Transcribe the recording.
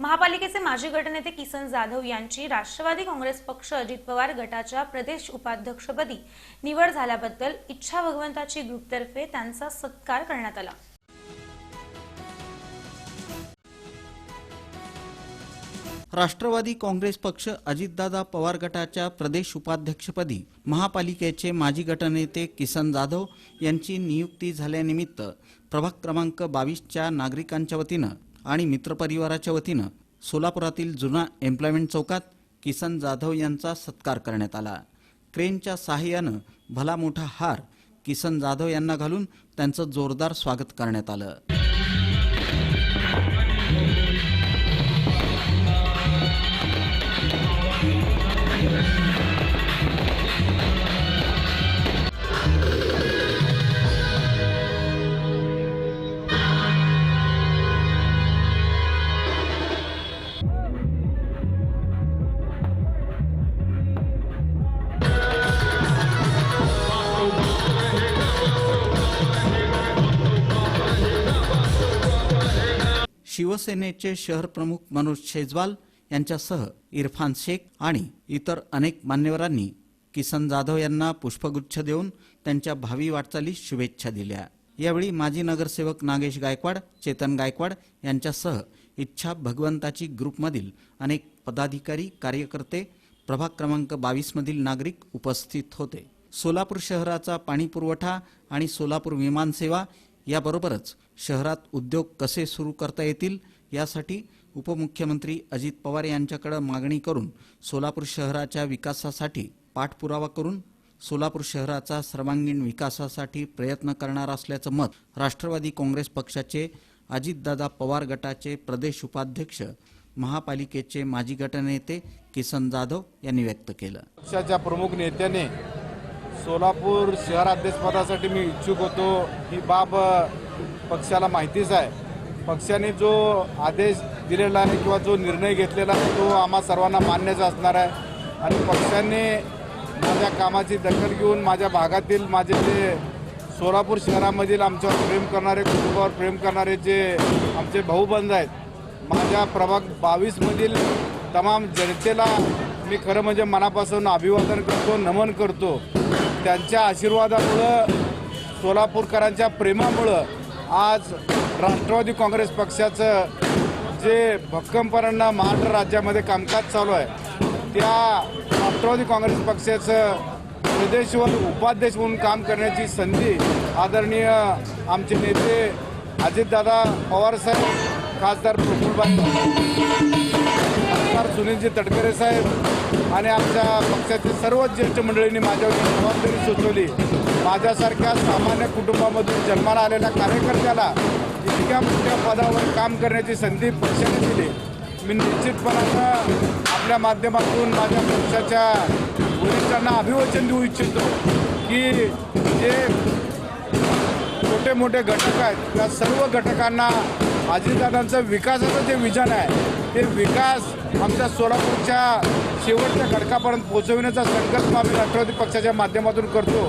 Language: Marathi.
महापालिकेचे माजी गटनेते किसन जाधव यांची राष्ट्रवादी काँग्रेस पक्ष अजित पवार गटाच्या प्रदेश उपाध्यक्षपदी निवड झाल्याबद्दल इच्छा भगवंताची ग्रुपतर्फे त्यांचा सत्कार करण्यात आला. राष्ट्रवादी काँग्रेस पक्ष अजितदादा पवार गटाच्या प्रदेश उपाध्यक्षपदी महापालिकेचे माजी गटनेते किसन जाधव यांची नियुक्ती झाल्यानिमित्त प्रभाग क्रमांक बावीसच्या नागरिकांच्या वतीनं आणि मित्रपरिवाराच्या वतीनं सोलापुरातील जुना एम्प्लॉयमेंट चौकात किसन जाधव यांचा सत्कार करण्यात आला. क्रेनच्या सहाय्यानं भला मोठा हार किसन जाधव यांना घालून त्यांचं जोरदार स्वागत करण्यात आलं. शिवसेनेचे शहर प्रमुख मनोज शेजवाल यांच्यासह इरफान शेख आणि इतर अनेक मान्यवरांनी किसन जाधव यांना पुष्पगुच्छ देऊन त्यांच्या भावी वाटचालीस शुभेच्छा दिल्या. यावेळी माजी नगरसेवक नागेश गायकवाड चेतन गायकवाड यांच्यासह इच्छा भगवंताची ग्रुपमधील अनेक पदाधिकारी कार्यकर्ते प्रभाग क्रमांक बावीस मधील नागरिक उपस्थित होते. सोलापूर शहराचा पाणीपुरवठा आणि सोलापूर विमानसेवा याबरोबरच शहरात उद्योग कसे सुरू करता येतील यासाठी उपमुख्यमंत्री अजित पवार यांच्याकडे मागणी करून सोलापूर शहराच्या विकासासाठी पाठपुरावा करून सोलापूर शहराचा सर्वांगीण विकासासाठी प्रयत्न करणार असल्याचं मत राष्ट्रवादी काँग्रेस पक्षाचे अजितदादा पवार गटाचे प्रदेश उपाध्यक्ष महापालिकेचे माजी गटनेते किसन जाधव यांनी व्यक्त केलं. पक्षाच्या प्रमुख नेत्याने सोलापूर शहराध्यक्षपदासाठी मी इच्छुक होतो. ही बाब पक्षाला माहितीच आहे. पक्षाने जो आदेश दिलेला आहे किंवा जो निर्णय घेतलेला आहे तो आम्हा सर्वांना मान्यच असणार आहे. आणि पक्षाने माझ्या कामाची दखल घेऊन माझ्या भागातील माझे जे सोलापूर शहरामधील आमच्यावर प्रेम करणारे कुटुंबावर प्रेम करणारे जे आमचे भाऊबंध आहेत माझ्या प्रभाग बावीसमधील तमाम जनतेला मी खरं म्हणजे मनापासून अभिवादन करतो नमन करतो. त्यांच्या आशीर्वादामुळं सोलापूरकरांच्या प्रेमामुळं आज राष्ट्रवादी काँग्रेस पक्षाचं जे भक्कमपणांना महाराष्ट्र राज्यामध्ये कामकाज चालू आहे त्या राष्ट्रवादी काँग्रेस पक्षाचं प्रदेशवर उपाध्यक्ष म्हणून काम करण्याची संधी आदरणीय आमचे नेते अजितदादा पवारसाहेब खासदार प्रफुल्लभाई खासदार सुनीलजी तटकरे साहेब आणि आमच्या पक्षातील सर्वच ज्येष्ठ मंडळींनी माझ्यावर जबाबदारी सुचवली. माझ्यासारख्या सामान्य कुटुंबामधून जन्माला आलेल्या कार्यकर्त्याला इतक्या मोठ्या पदावर काम करण्याची संधी पक्षाने दिली. मी निश्चितपणानं आपल्या माध्यमातून माझ्या पक्षाच्या वरिष्ठांना अभिवचन देऊ इच्छितो की जे छोटे मोठे घटक आहेत त्या सर्व घटकांना अजितदादांचं विकासाचं जे विजन आहे ते विकास आमच्या सोलापूरच्या शेवटच्या घटकापर्यंत पोहोचविण्याचा संकल्प आम्ही राष्ट्रवादी पक्षाच्या माध्यमातून करतो.